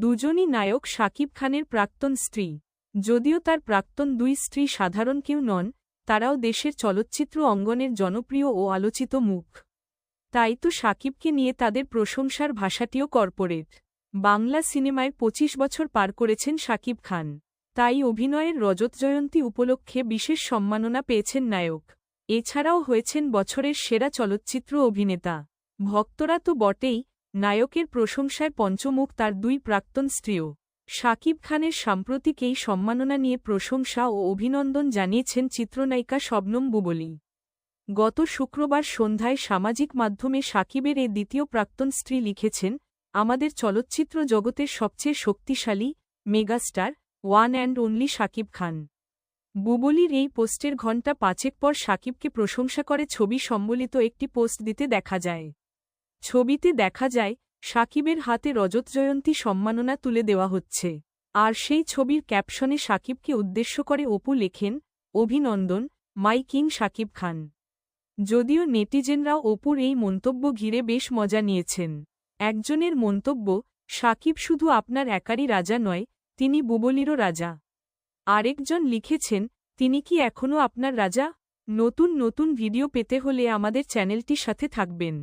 দুজনই নায়ক শাকিব খানের প্রাক্তন স্ত্রী। যদিও তার প্রাক্তন দুই স্ত্রী সাধারণ কেউ নন, তারাও দেশের চলচ্চিত্র অঙ্গনের জনপ্রিয় ও আলোচিত মুখ। তাই তো সাকিবকে নিয়ে তাদের প্রশংসার ভাষাটিও কর্পোরেট। বাংলা সিনেমায় ২৫ বছর পার করেছেন সাকিব খান। তাই অভিনয়ের রজত জয়ন্তী উপলক্ষে বিশেষ সম্মাননা পেয়েছেন নায়ক। এছাড়াও হয়েছেন বছরের সেরা চলচ্চিত্র অভিনেতা। ভক্তরা তো বটেই নায়কের প্রশংসায় পঞ্চমুখ তার দুই প্রাক্তন স্ত্রীও। শাকিব খানের সাম্প্রতিক এই সম্মাননা নিয়ে প্রশংসা ও অভিনন্দন জানিয়েছেন চিত্রনায়িকা শবনম বুবলি। গত শুক্রবার সন্ধ্যায় সামাজিক মাধ্যমে সাকিবের এ দ্বিতীয় প্রাক্তন স্ত্রী লিখেছেন, আমাদের চলচ্চিত্র জগতের সবচেয়ে শক্তিশালী megastar, one and only Shakib Khan. বুবলির এই পোস্টের ঘণ্টা পাঁচেক পর সাকিবকে প্রশংসা করে ছবি সম্বলিত একটি পোস্ট দিতে দেখা যায়। ছবিতে দেখা যায়, সাকিবের হাতে রজত জয়ন্তী সম্মাননা তুলে দেওয়া হচ্ছে। আর সেই ছবির ক্যাপশনে সাকিবকে উদ্দেশ্য করে অপু লেখেন, অভিনন্দন মাই কিং সাকিব খান। যদিও নেটিজেনরাও অপুর এই মন্তব্য ঘিরে বেশ মজা নিয়েছেন। একজনের মন্তব্য, সাকিব শুধু আপনার একারই রাজা নয়, তিনি বুবলিরও রাজা। আরেকজন লিখেছেন, তিনি কি এখনও আপনার রাজা? নতুন নতুন ভিডিও পেতে হলে আমাদের চ্যানেলটির সাথে থাকবেন।